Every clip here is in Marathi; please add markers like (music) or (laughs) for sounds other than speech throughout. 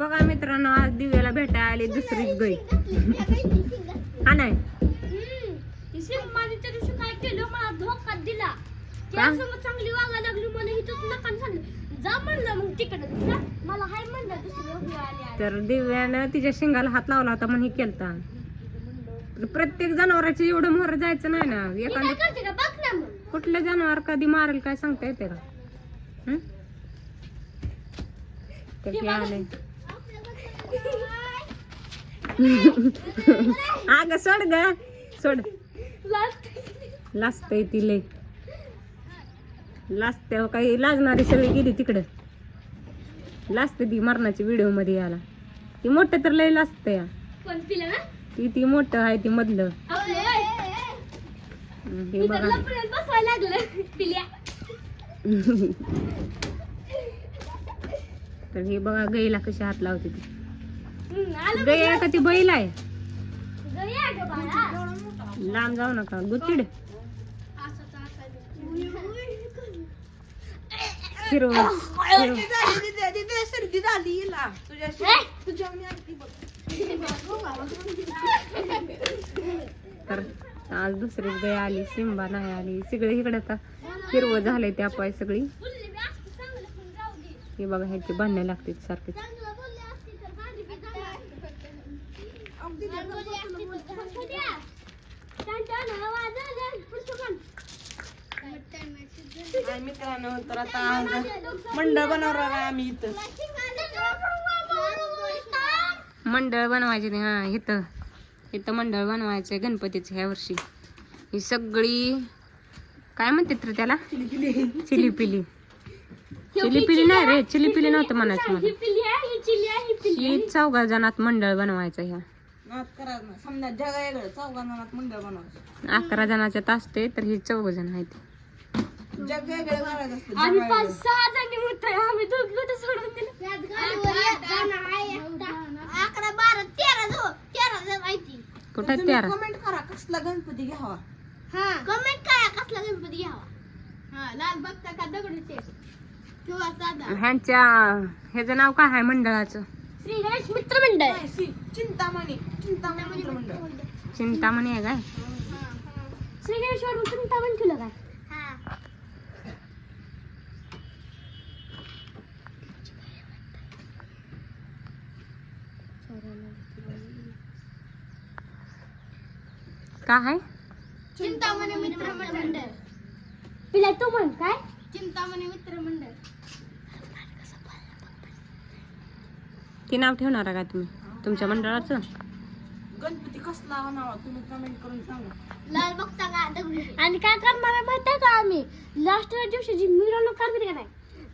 बघा मित्रांनो आज दिव्याला भेटायला आली दुसरीच गई हा नाही काय केलं मला धोका दिला चांगली वागायला लागली मला इथं नका सांगितलं जा म्हणलं मग तिकडे जा. मला हाय म्हणलं दुसरी उभी आली आली. तर दिव्यानं तिच्या शिंगाला हात लावला होता म्हणून हे केलता प्रत्येक जनावराची एवढं मोहर जायचं नाही ना एखादं कुठलं जनावर कधी मारेल काय सांगता येते का हं? हे आले (laughs) अग सोड ग. सोड. लाजतय ती लय लाजते काही लागणारी सगळी गेली तिकडं. लाजते ती मरणाची व्हिडिओमध्ये याला ती मोठं तर लय लाजते. या ती ती मोठं आहे ती मधलं. हे बघा. लागलं तर हे बघा गईला कशी हात लावते ती. आहे का ती बैल आहे. लांब जाऊ नका. फिरव. सर्दी झाली बघ तर आज दुसरी गाय आली सिंबा नाही आली सगळे इकडे आता हिरवं झालंय त्या पाय सगळी बोलली बी असती चांगलं पण जाऊ दे. हे बघा ह्याची भांडणं लागते सारखे मित्रांनो तर आता आज मंडळ बनवणार आहे आम्ही इथं. मंडळ बनवायचे हा इथं. इथं मंडळ बनवायचंय गणपतीचं ह्या वर्षी. ही सगळी काय म्हणतात रे त्याला? चिली पिली चिली पिली नाही रे चिली पिली नव्हतं म्हणायचं मला. ही ही. ही चौघा जणात मंडळ बनवायचं ह्या. अकरा जणाच्यात असते तर ही चौघ जण आहेत. आम्ही पाच. सहा जणी होतोय. आम्ही दोघी कुठे सोडून दिलं. अकरा बारा तेरा जो तेरा जण माहिती. कुठं कमेंट करा कसला गणपती घ्यावा. हा. कमेंट करा कसला गणपती घ्यावा. हा लाल बघता का दगडूचे किंवा साधा? ह्यांच्या ह्याचं नाव काय आहे मंडळाचं? श्री गणेश मित्र मंडळ नाही, सी- चिंतामणी. चिंतामणी मित्र मंडळ चिंतामणी आहे काय? श्री गणेश वरून चिंतामण काय? काय आहे? चिंतामणी मित्र मंडळ पिला तू म्हण काय? चिंतामणी मित्र ते नाव ठेवणार आहे का तुम्ही? तुमच्या मंडळाचं? गणपती कसला बनावा तुम्ही कमेंट करून सांगा. लाल बघता का? आणि काय करणार आहे माहिती आहे का आम्ही? लास्ट दिवशी जी मिरवणूक करते का नाही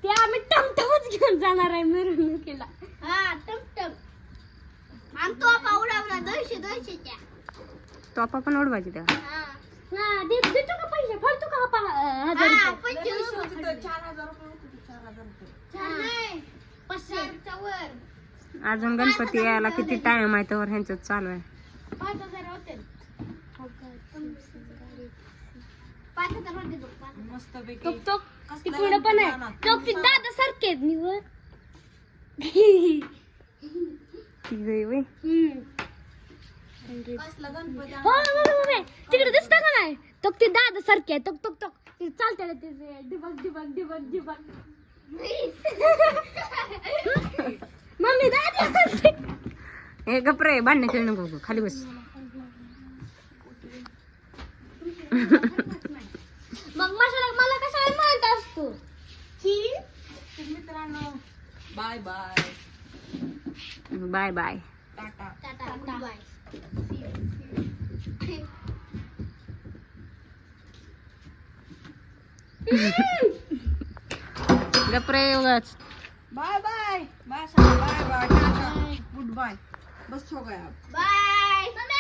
ते आम्ही टमटमच घेऊन जाणार आहे मिरवणुकीला. हा टमटम. आणि तो उडवला दोनशे दोनशेच्या तोपा पण ओढवायची त्या हा. दे- देतो का पैसे? भरतो का पा- अं, हजार रुपये? चार हजार रुपये होते ते, चार हजार रुपये. नाही, वर. अजून गणपती यायला किती टाइम आहे तर ह्यांचं चालू आहे. मस्त पैकी टोक टोक पण? टोक ती दादा सारखे आहेत निवड ती गई वय कसला गणपती हो मम्मी मम्मी तिकडे दिसत का नाही? टोक ती दादा सारखे आहे. टोक टोक टोक. ते चालते ते डिबक डिबक डिबक डिबक मम्मी दादा हे गपरे भांडणे खेळू नको गं, खाली बस मग मशाला मला कशाला म्हणत असतो तर मित्रांनो बाय बाय बाय बाय टाटा टाटा बाय गपरे उगाच bye bye bye bye bye Tata goodbye बस हो गया अब बाय बाय